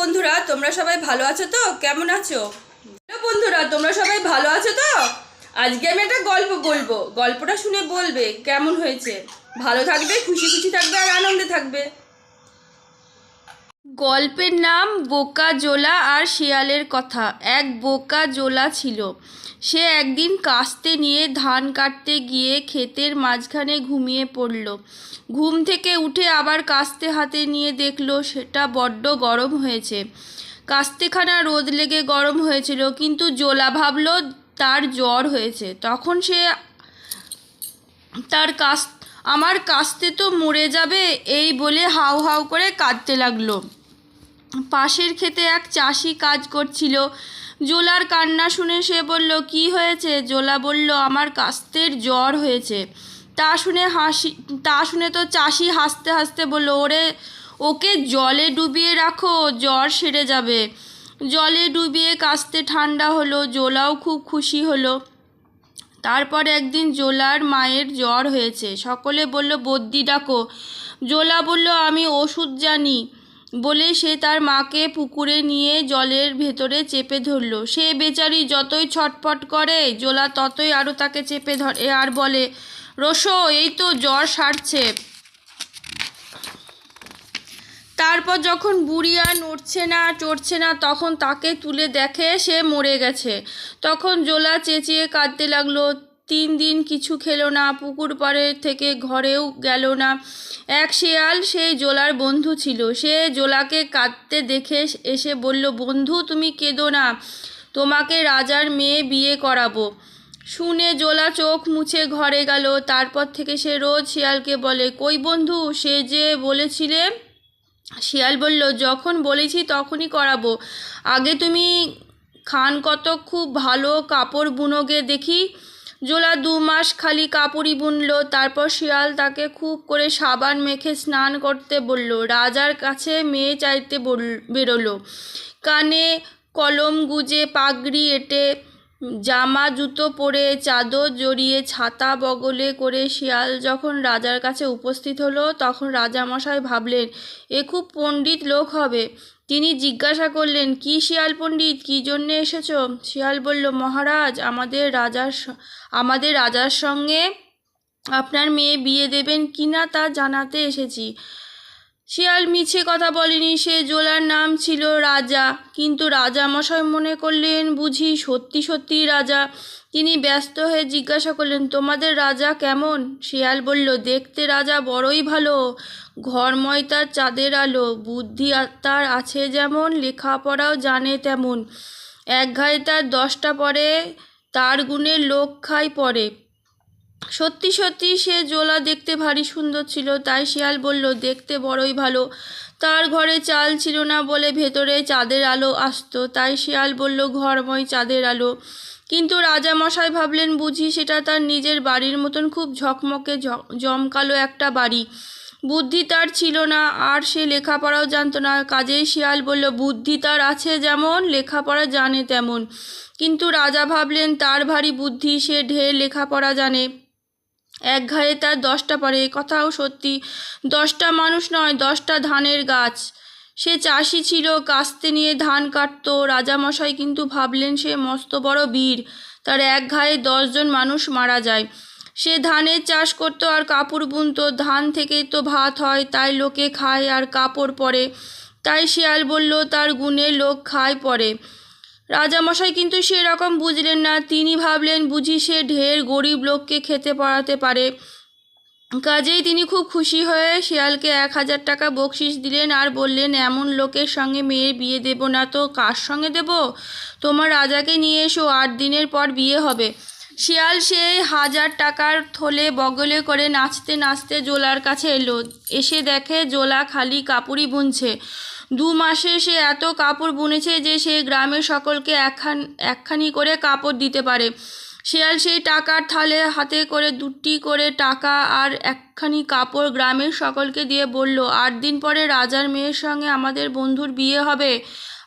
বন্ধুরা, তোমরা সবাই ভালো আছো তো? কেমন আছো? বন্ধুরা, তোমরা সবাই ভালো আছো তো? আজকে আমি একটা গল্প বলব। গল্পটা শুনে বলবে কেমন হয়েছে। ভালো থাকবে, খুশি খুশি থাকবে আর আনন্দে থাকবে। গল্পের নাম বোকা জোলা আর শিয়ালের কথা। এক বোকা জোলা ছিল। সে একদিন কাস্তে নিয়ে ধান কাটতে গিয়ে ক্ষেতের মাঝখানে ঘুমিয়ে পড়ল। ঘুম থেকে উঠে আবার কাস্তে হাতে নিয়ে দেখল সেটা বড্ড গরম হয়েছে। কাস্তেখানা রোদ লেগে গরম হয়েছিল, কিন্তু জোলা ভাবলো তার জ্বর হয়েছে। তখন সে তার কাস, আমার কাস্তে তো মরে যাবে এই বলে হাউ হাউ করে কাঁদতে লাগল। পাশের ক্ষেতে এক চাষি কাজ করছিল। জোলার কান্না শুনে সে বলল, কি হয়েছে? জোলা বলল, আমার কাস্তের জ্বর হয়েছে। তা শুনে হাসি, তা শুনে তো চাষি হাসতে হাসতে বলল, ওরে, ওকে জলে ডুবিয়ে রাখো, জ্বর সেরে যাবে। জলে ডুবিয়ে কাস্তে ঠান্ডা হলো, জোলাও খুব খুশি হলো। তারপর একদিন জোলার মায়ের জ্বর হয়েছে। সকলে বলল, বদ্যি ডাকো। জোলা বলল, আমি ওষুধ জানি। বলে সে তার মাকে পুকুরে নিয়ে জলের ভেতরে চেপে ধরলো। সে বেচারি যতই ছটফট করে, জোলা ততই আরও তাকে চেপে ধরে আর বলে রসো এই তো জ্বর সারছে। তারপর যখন বুড়ি আর নড়ছে না, চড়ছে না, তখন তাকে তুলে দেখে সে মরে গেছে। তখন জোলা চেঁচিয়ে কাঁদতে লাগল তিন দিন কিছু খেলো না, পুকুর পাড়ে থেকে ঘরেও গেল না। এক শেয়াল সেই জোলার বন্ধু ছিল। সে জোলাকে কাঁদতে দেখে এসে বলল, বন্ধু, তুমি কেঁদো না, তোমাকে রাজার মেয়ে বিয়ে করাবো। শুনে জোলা চোখ মুছে ঘরে গেল। তারপর থেকে সে রোজ শিয়ালকে বলে, কই বন্ধু, সে যে বলেছিলে? শিয়াল বলল, যখন বলেছি তখনই করাবো। আগে তুমি খান কত খুব ভালো কাপড় বুনোগে দেখি জোলা দু মাস খালি কাপড়ই বুনল, তারপর শিয়াল তাকে খুব করে সাবান মেখে স্নান করতে বলল। রাজার কাছে মেয়ে চাইতে বেরোলো। কানে কলম গুজে পাগড়ি এঁটে জামা, জুতো পরে, চাদর জড়িয়ে, ছাতা বগলে করে শিয়াল যখন রাজার কাছে উপস্থিত হলো, তখন রাজামশাই ভাবলেন, এ খুব পণ্ডিত লোক হবে। তিনি জিজ্ঞাসা করলেন, কি শিয়াল পণ্ডিত? কী জন্যে এসেছ? শিয়াল বলল, মহারাজ, আমাদের রাজার আমাদের রাজার সঙ্গে আপনার মেয়ে বিয়ে দেবেন কি না তা জানাতে এসেছি। শিয়াল মিছে কথা বলেনি, সে জোলার নাম ছিল রাজা। কিন্তু রাজা মশাই মনে করলেন, বুঝি সত্যি সত্যি রাজা। তিনি ব্যস্ত হয়ে জিজ্ঞাসা করলেন, তোমাদের রাজা কেমন? শিয়াল বলল, দেখতে রাজা বড়ই ভালো। ঘরময় তার চাঁদের আলো, বুদ্ধি তার আছে যেমন, লেখাপড়াও জানে তেমন। এক ঘায়ে তার দশটা পরে তার গুণে লোক খায় পড়ে সত্যি সত্যি সে জোলা দেখতে ভারী সুন্দর ছিল, তাই শিয়াল বলল, দেখতে বড়ই ভালো। তার ঘরে চাল ছিল না বলে ভেতরে চাঁদের আলো আসতো। তাই শিয়াল বলল, ঘরময় চাঁদের আলো। কিন্তু রাজা রাজামশাই ভাবলেন, বুঝি সেটা তার নিজের বাড়ির মতন খুব ঝকমকে জমকালো একটা বাড়ি। বুদ্ধি তার ছিল না, আর সে লেখাপড়াও জানতো না। কাজেই শিয়াল বলল, বুদ্ধি তার আছে যেমন, লেখাপড়া জানে তেমন। কিন্তু রাজা ভাবলেন, তার ভারী বুদ্ধি, সে ঢের লেখাপড়া জানে। এক ঘায়ে তার দশটা পারে কথাও সত্যি। দশটা মানুষ নয়, দশটা ধানের গাছ। সে চাষি ছিল, কাস্তে নিয়ে ধান কাটতো। রাজামশাই কিন্তু ভাবলেন সে মস্ত বড় বীর। তার এক ঘায়ে দশজন মানুষ মারা যায়। সে ধানের চাষ করতো আর কাপড় বুনতো। ধান থেকেই তো ভাত হয়, তাই লোকে খায় আর কাপড় পরে। তাই শিয়াল বলল, তার গুণে লোক খায় পরে। রাজামশাই কিন্তু সেরকম বুঝলেন না। তিনি ভাবলেন বুঝি সে ঢের গরিব লোককে খেতে পড়াতে পারে। কাজেই তিনি খুব খুশি হয়ে শিয়ালকে এক হাজার টাকা বকশিস দিলেন আর বললেন, এমন লোকের সঙ্গে মেয়ের বিয়ে দেব না তো, কার সঙ্গে দেব? তোমার রাজাকে নিয়ে এসো, আট দিনের পর বিয়ে হবে। শিয়াল সেই হাজার টাকার থলে বগলে করে নাচতে নাচতে জোলার কাছে এলো। এসে দেখে জোলা খালি কাপড়ই বুনছে। দু মাসে সে এত কাপড় বুনেছে যে সে গ্রামের সকলকে একখান, একখানি করে কাপড় দিতে পারে। শেয়াল সেই টাকার থালে হাতে করে দুটি করে টাকা আর একখানি কাপড় গ্রামের সকলকে দিয়ে বলল, আট দিন পরে রাজার মেয়ের সঙ্গে আমাদের বন্ধুর বিয়ে হবে।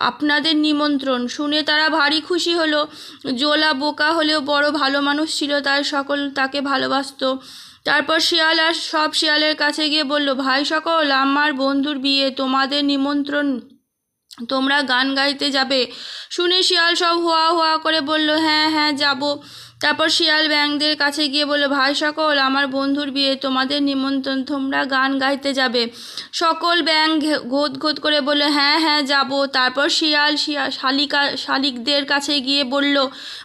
আপনাদের নিমন্ত্রণ। শুনে তারা ভারী খুশি হলো। জোলা বোকা হলেও বড় ভালো মানুষ ছিল, তাই সকল তাকে ভালোবাসতো। তারপর শিয়াল আর সব শিয়ালের কাছে গিয়ে বলল, ভাই সকল, আমার বন্ধুর বিয়ে, তোমাদের নিমন্ত্রণ, তোমরা গান গাইতে যাবে। শুনে শিয়াল সব হোয়া হোয়া করে বলল হ্যাঁ হ্যাঁ যাব। তারপর শিয়াল ব্যাংকদের কাছে গিয়ে বলল, ভাই সকল, আমার বন্ধুর বিয়ে, তোমাদের নিমন্ত্রণ, তোমরা গান গাইতে যাবে। সকল ব্যাং ঘোত ঘোদ করে বলল হ্যাঁ হ্যাঁ যাব। তারপর শিয়াল শিয়া, শালিকা, শালিকদের কাছে গিয়ে বলল,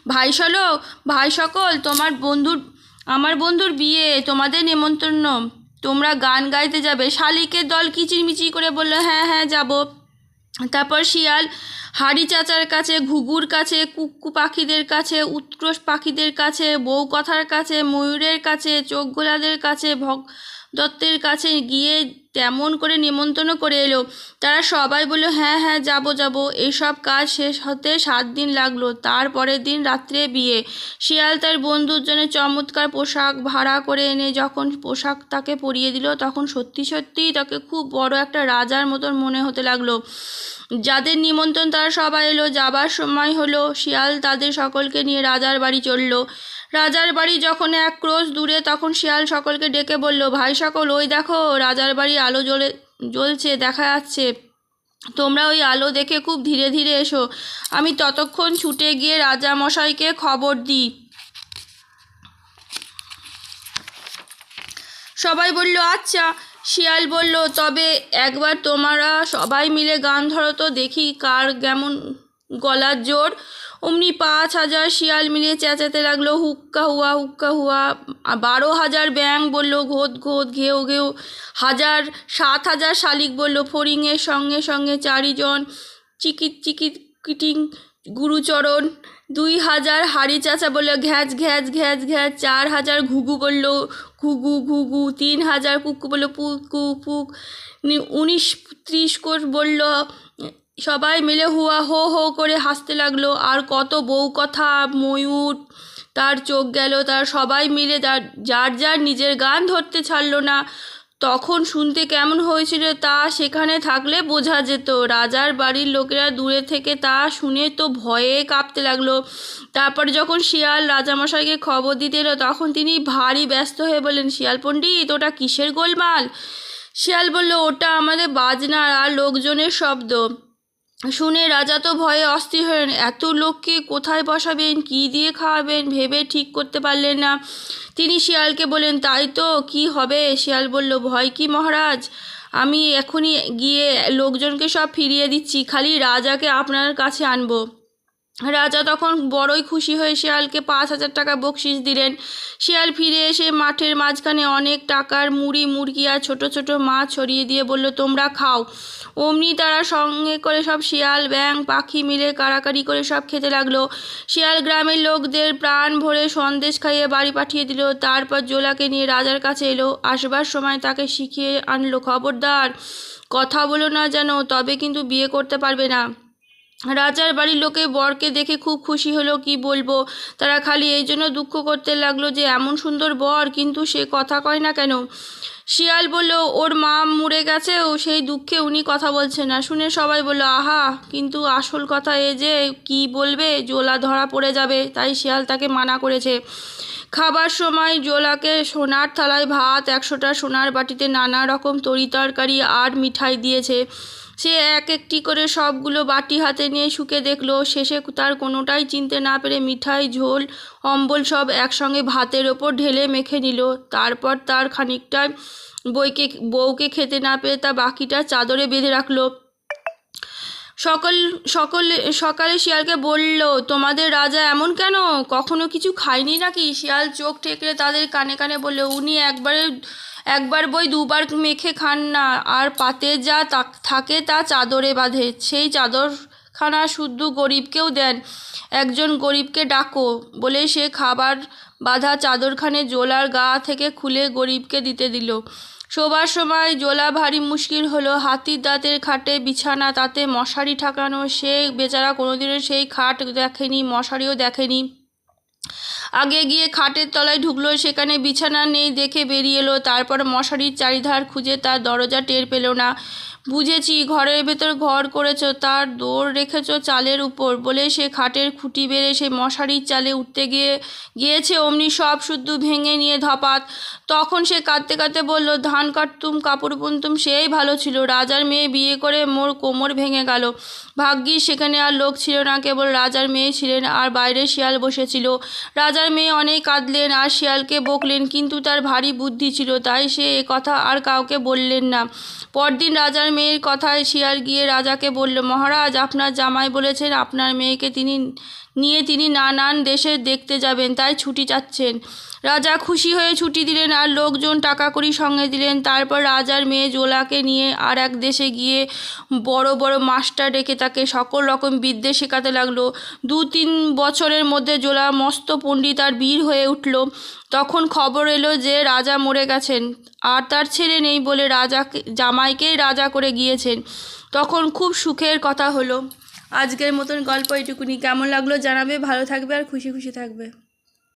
ভাই শালক ভাই সকল, তোমার বন্ধুর আমার বন্ধুর বিয়ে, তোমাদের নেমন্তন্ন। তোমরা গান গাইতে যাবে। শালিকের দল কিচিরমিচির করে বলল হ্যাঁ হ্যাঁ যাব। তারপর শিয়াল হাড়ি চাচার কাছে, ঘুঘুর কাছে কুক্কু পাখিদের কাছে উৎক্রোশ পাখিদের কাছে, বউ কথার কাছে, ময়ূরের কাছে, চোখ গোলাদের কাছে, ভগ দত্তের কাছে গিয়ে তেমন করে নিমন্ত্রণ করে এলো। তারা সবাই বলল হ্যাঁ হ্যাঁ যাব যাব। এইসব কাজ শেষ হতে সাত দিন লাগল। তারপরের দিন রাত্রে বিয়ে। শিয়াল তার বন্ধুর জন্য চমৎকার পোশাক ভাড়া করে এনে যখন পোশাক তাকে পরিয়ে দিল, তখন সত্যি সত্যিই তাকে খুব বড় একটা রাজার মতন মনে হতে লাগল। যাদের নিমন্ত্রণ তারা সবাই এলো। যাবার সময় হলো, শিয়াল তাদের সকলকে নিয়ে রাজার বাড়ি চলল। রাজার বাড়ি যখন এক ক্রোশ দূরে, তখন শিয়াল সকলকে ডেকে বলল, ভাই সকল, ওই দেখো, রাজার বাড়ি আলো জ্বলে, জ্বলছে, দেখা যাচ্ছে। তোমরা ওই আলো দেখে খুব ধীরে ধীরে এসো। আমি ততক্ষণ ছুটে গিয়ে রাজা মশাইকে খবর দিই। সবাই বলল আচ্ছা। শিয়াল বলল, তবে একবার তোমরা সবাই মিলে গান ধরো তো দেখি কার কেমন গলার জোর। অমনি পাঁচ হাজার শিয়াল মিলে চেঁচাতে লাগল, হুক্কা হুয়া হুক্কা হুয়া। বারো হাজার ব্যাং বলল ঘোত ঘোত ঘেউ ঘেউ। হাজার, সাত হাজার শালিক বলল ফড়িংয়ের সঙ্গে সঙ্গে চারিজন চিকিৎ চিকিট কিটিং গুরুচরণ, দুই হাজার হাড়ি চাচা বলল, ঘ্যাঁচ ঘ্যাঁচ ঘ্যাঁচ ঘ্যাঁচ, চার হাজার ঘুঘু বলল, ঘুঘু ঘুঘু, তিন হাজার কুকু বলল, পুকু, পুক। উনিশ ত্রিশ কোষ বলল, সবাই মিলে হুয়া হো হো করে হাসতে লাগল, আর কত বউ কথা, ময়ূর, তার চোখ গেল, তার সবাই মিলে তার, যার যার নিজের গান ধরতে ছাড়লো না তখন শুনতে কেমন হয়েছিল তা সেখানে থাকলে বোঝা যেত। রাজার বাড়ির লোকেরা দূরে থেকে তা শুনে তো ভয়ে কাঁপতে লাগল। তারপর যখন শিয়াল রাজামশাইকে খবর দিতে এলো, তখন তিনি ভারী ব্যস্ত হয়ে বললেন, শিয়াল পণ্ডিত, ওটা কিসের গোলমাল? শিয়াল বলল, ওটা আমাদের বাজনার আর লোকজনের শব্দ। শুনে রাজা তো ভয়ে অস্থির হলেন। এত লোককে কোথায় বসাবেন, কি দিয়ে খাওয়াবেন ভেবে ঠিক করতে পারলেন না। তিনি শিয়ালকে বললেন, তাই তো, কি হবে? শিয়াল বলল, ভয় কি মহারাজ? আমি এখনই গিয়ে লোকজনকে সব ফিরিয়ে দিচ্ছি, খালি রাজাকে আপনার কাছে আনব। রাজা তখন বড়ই খুশি হয়ে শিয়ালকে পাঁচ হাজার টাকা বকশিস দিলেন। শিয়াল ফিরে এসে মাঠের মাঝখানে অনেক টাকার মুড়ি, মুরগি আর ছোটো ছোটো মাছ ছড়িয়ে দিয়ে বলল, তোমরা খাও। অমনি তারা সঙ্গে করে সব শিয়াল ব্যাং পাখি মিলে কাড়াকাড়ি করে সব খেতে লাগল। শিয়াল গ্রামের লোকদের প্রাণ ভরে সন্দেশ খাইয়ে বাড়ি পাঠিয়ে দিল। তারপর জোলাকে নিয়ে রাজার কাছে এলো। আসবার সময় তাকে শিখিয়ে আনলো, খবরদার, কথা বলো না যেন, তবে কিন্তু বিয়ে করতে পারবে না। রাজার বাড়ির লোকে বরকে দেখে খুব খুশি হলো, কি বলব? তারা খালি এই জন্য দুঃখ করতে লাগল যে, এমন সুন্দর বর কিন্তু সে কথা কয় না কেন? শিয়াল বলল, ওর মা মরে গেছে, ও সেই দুঃখে উনি কথা বলছে না। শুনে সবাই বলল, আহা, কিন্তু আসল কথা এ যে, কি বলবে? জোলা ধরা পড়ে যাবে। তাই শিয়াল তাকে মানা করেছে। খাবার সময় জোলাকে সোনার থালায় ভাত, একশোটা সোনার বাটিতে নানা রকম তরি তরকারি আর মিঠাই দিয়েছে। সে এক একটি করে সবগুলো বাটি হাতে নিয়ে শুকে দেখল, শেষে তার কোনোটাই চিনতে না পেরে মিঠাই, ঝোল, অম্বল সব একসঙ্গে ভাতের ওপর ঢেলে মেখে নিল। তারপর তার খানিকটা বইকে, বউকে খেতে না পেরে তা বাকিটা চাদরে বেঁধে রাখল। সকল, সকলে, সকালে শিয়ালকে বলল, তোমাদের রাজা এমন কেন? কখনো কিছু খায়নি নাকি? শিয়াল চোখ ঠেকলে তাদের কানে কানে বলল, উনি একবারে একবার বই দুবার মেখে খান না, আর পাতে যা থাকে তা চাদরে বাঁধে। সেই চাদরখানা শুদ্ধ গরিবকেও দেন, একজন গরিবকে ডাকো, বলে সে খাবার বাঁধা চাদরখানে জোলার গা থেকে খুলে গরিবকে দিতে দিল। শোবার সময় জোলা ভারী মুশকিল হলো, হাতির দাঁতের খাটে বিছানা, তাতে মশারি ঠাকানো। সে বেচারা কোনোদিনও সেই খাট দেখেনি, মশারিও দেখেনি। আগে গিয়ে খাটের তলায় ঢুকলো, সেখানে বিছানা নেই দেখে বেরিয়ে এলো। তারপর মশারির চারিধার খুঁজে তার দরজা টের পেল না। বুঝেছি, ঘরের ভেতর ঘর করেছ, তার দৌড় রেখেছ চালের উপর। বলে সে খাটের খুঁটি বেড়ে সে মশারির চালে উঠতে গিয়ে, গিয়েছে অমনি সব শুদ্ধ ভেঙে নিয়ে ধপাত। তখন সে কাঁদতে কাঁদতে বলল, ধান কাটতুম, কাপড় বুনতুম, সেই ভালো ছিল। রাজার মেয়ে বিয়ে করে মোর কোমর ভেঙে গেল। ভাগ্যিস সেখানে আর লোক ছিল না, কেবল রাজার মেয়ে ছিলেন আর বাইরে শিয়াল বসেছিল। রাজার মেয়ে অনেক কাঁদলেন আর শিয়ালকে বকলেন, কিন্তু তার ভারী বুদ্ধি ছিল, তাই সে এ কথা আর কাউকে বললেন না। পরদিন রাজার মেয়ের কথায় শিয়াল গিয়ে রাজাকে বলল, মহারাজ, আপনার জামাই বলেছেন আপনার মেয়েকে তিনি নিয়ে তিনি নানান দেশে দেখতে যাবেন, তাই ছুটি চাচ্ছেন। রাজা খুশি হয়ে ছুটি দিলেন আর লোকজন টাকা কড়ি সঙ্গে দিলেন। তারপর রাজার মেয়ে জোলাকে নিয়ে আর এক দেশে গিয়ে বড় বড় মাস্টার ডেকে তাকে সকল রকম বিদ্যে শেখাতে লাগল। দু, তিন বছরের মধ্যে জোলা মস্ত পণ্ডিত আর বীর হয়ে উঠল। তখন খবর এলো যে রাজা মরে গেছেন। আর তার ছেলে নেই বলে রাজাকে, জামাইকেই রাজা করে গিয়েছেন। তখন খুব সুখের কথা হলো। আজকের মতন গল্প এটুকুনি। কেমন লাগল জানাবে ভালো থাকবে আর খুশি খুশি থাকবে।